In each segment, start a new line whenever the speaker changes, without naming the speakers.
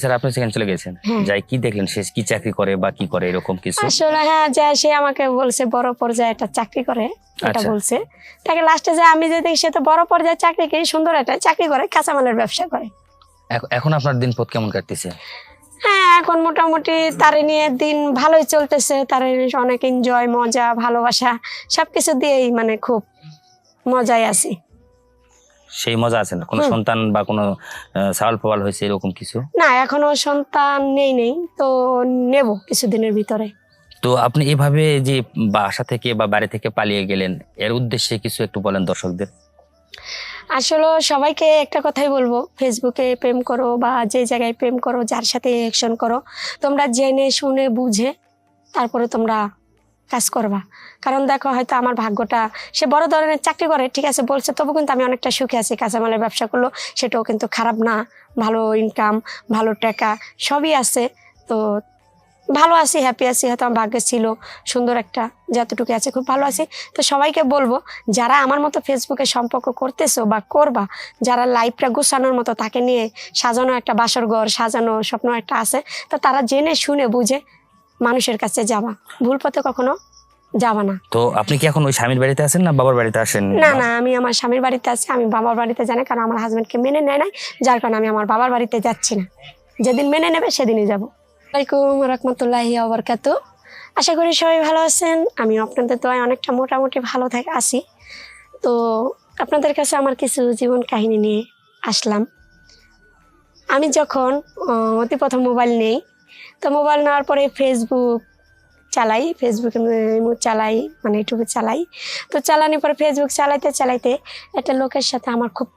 Sir আপনি সেখানে চলে গেছেন। যাই কি দেখলেন সে কি চাকরি করে বা কি করে এরকম কিছু?
আসলে হ্যাঁ যে সে আমাকে বলছে বড় পর্যায়ে একটা চাকরি করে এটা
আচ্ছা।
বলছে। তাকে লাস্টে যে আমি যে দেখি সে তো বড় পর্যায়ে চাকরি করে সুন্দর একটা চাকরি করে কাঁচামালের ব্যবসা করে।
এখন আপনার দিন পথ কেমন কাটতেছে?
হ্যাঁ এখন মোটামুটি তারে নিয়ে দিন ভালোই চলতেছে তার অনেক এনজয় মজা ভালোবাসা সবকিছু দিয়েই মানে খুব মজায় আছি।
সেই মজা আছে না? কোনো সন্তান বা কোনো সাওয়াল পাওয়াল হয়েছে এরকম কিছু?
না এখনও সন্তান নেই নেই। তো নেব কিছুদিনের ভিতরে।
তো আপনি এভাবে যে বাসা থেকে বা বাড়ি থেকে পালিয়ে গেলেন এর উদ্দেশ্যে কিছু একটু বলেন দর্শকদের।
আসলে সবাইকে একটা কথাই বলব ফেসবুকে প্রেম করো বা যে জায়গায় প্রেম করো যার সাথে অ্যাকশন করো তোমরা জেনে শুনে বুঝে তারপরে তোমরা কাজ করবা। কারণ দেখো হয়তো আমার ভাগ্যটা, সে বড় ধরনের চাকরি করে, ঠিক আছে, বলছে, তবু কিন্তু আমি অনেকটা সুখে আছি, কাঁচামালের ব্যবসা করল, সেটাও কিন্তু খারাপ না, ভালো ইনকাম ভালো টাকা, সবই আছে। তো ভালো আছি হ্যাপি আছি, হয়তো আমার ভাগ্যে ছিল সুন্দর একটা, যতটুকু আছে, খুব ভালো আছি। তো সবাইকে বলব, যারা আমার মতো ফেসবুকে সম্পর্ক করতেছো বা করবা, যারা লাইফটা গুছানোর মতো, তাকে নিয়ে সাজানো একটা বাসর ঘর, সাজানো স্বপ্ন একটা আছে, তো তারা জেনে, শুনে, বুঝে মানুষের কাছে যাবা ভুল পথে কখনো যাবা না।
তো আপনি কি এখন ওই স্বামীর বাড়িতে আছেন না বাবার বাড়িতে আসেন?
না না আমি আমার স্বামীর বাড়িতে আছি আমি বাবার বাড়িতে জানি কারণ আমার হাজবেন্ডকে মেনে নেয় নাই যার কারণে আমি আমার বাবার বাড়িতে যাচ্ছি না। যেদিন মেনে নেবে সেদিনই যাব। আলাইকুম রহমতুল্লাহি আবরকাত আশা করি সবাই ভালো আছেন। আমি আপনাদের দোয়ায় অনেকটা মোটামুটি ভালো থাকে আছি। তো আপনাদের কাছে আমার কিছু জীবন কাহিনী নিয়ে আসলাম। আমি যখন অতি প্রথম মোবাইল নেই তো মোবাইল নেওয়ার পরে ফেসবুক চালাই ফেসবুকে চালাই মানে ইউটিউবে চালাই। তো চালানোর পরে ফেসবুক চালাইতে চালাইতে একটা লোকের সাথে আমার খুব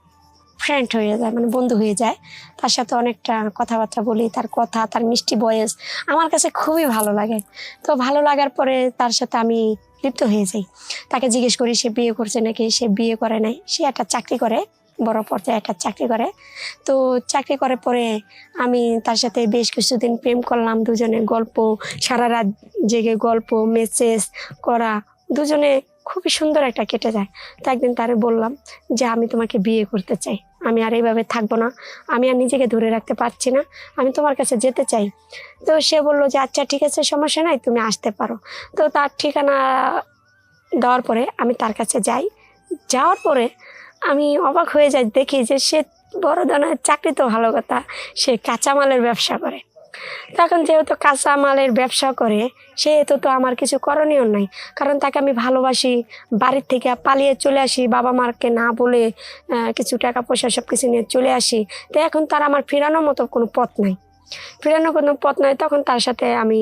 ফ্রেন্ড হয়ে যায় মানে বন্ধু হয়ে যায়। তার সাথে অনেকটা কথাবার্তা বলি, তার কথা, তার মিষ্টি বয়স, আমার কাছে খুবই ভালো লাগে। তো ভালো লাগার পরে তার সাথে আমি লিপ্ত হয়ে যাই। তাকে জিজ্ঞেস করি, সে বিয়ে করছে নাকি? সে বিয়ে করে নাই, সে একটা চাকরি করে। বড় পর্যায়ে একটা চাকরি করে। তো চাকরি করার পরে আমি তার সাথে বেশ কিছুদিন প্রেম করলাম, দুজনে গল্প, সারা রাত জেগে গল্প মেসেজ করা, দুজনে খুবই সুন্দর একটা কেটে যায়। তো একদিন তারে বললাম যে, আমি তোমাকে বিয়ে করতে চাই। আমি আর এইভাবে থাকব না। আমি আর নিজেকে ধরে রাখতে পারছি না। আমি তোমার কাছে যেতে চাই। তো সে বলল যে আচ্ছা ঠিক আছে, সমস্যা নাই, তুমি আসতে পারো। তো তার ঠিকানা দেওয়ার পরে আমি তার কাছে যাই। যাওয়ার পরে আমি অবাক হয়ে যাই, দেখি যে সে বড় ধরনের চাকরি তো ভালো কথা, সে কাঁচামালের ব্যবসা করে। তখন যেহেতু কাঁচামালের ব্যবসা করে, সেহেতু তো আমার কিছু করণীয় নাই। কারণ তাকে আমি ভালোবাসি, বাড়ির থেকে পালিয়ে চলে আসি, বাবা মাকে না বলে কিছু টাকা পয়সা সব কিছু নিয়ে চলে আসি। তো এখন তার আমার ফেরানোর মতো কোনো পথ নাই। ফেরানোর কোনো পথ নাই, তখন তার সাথে আমি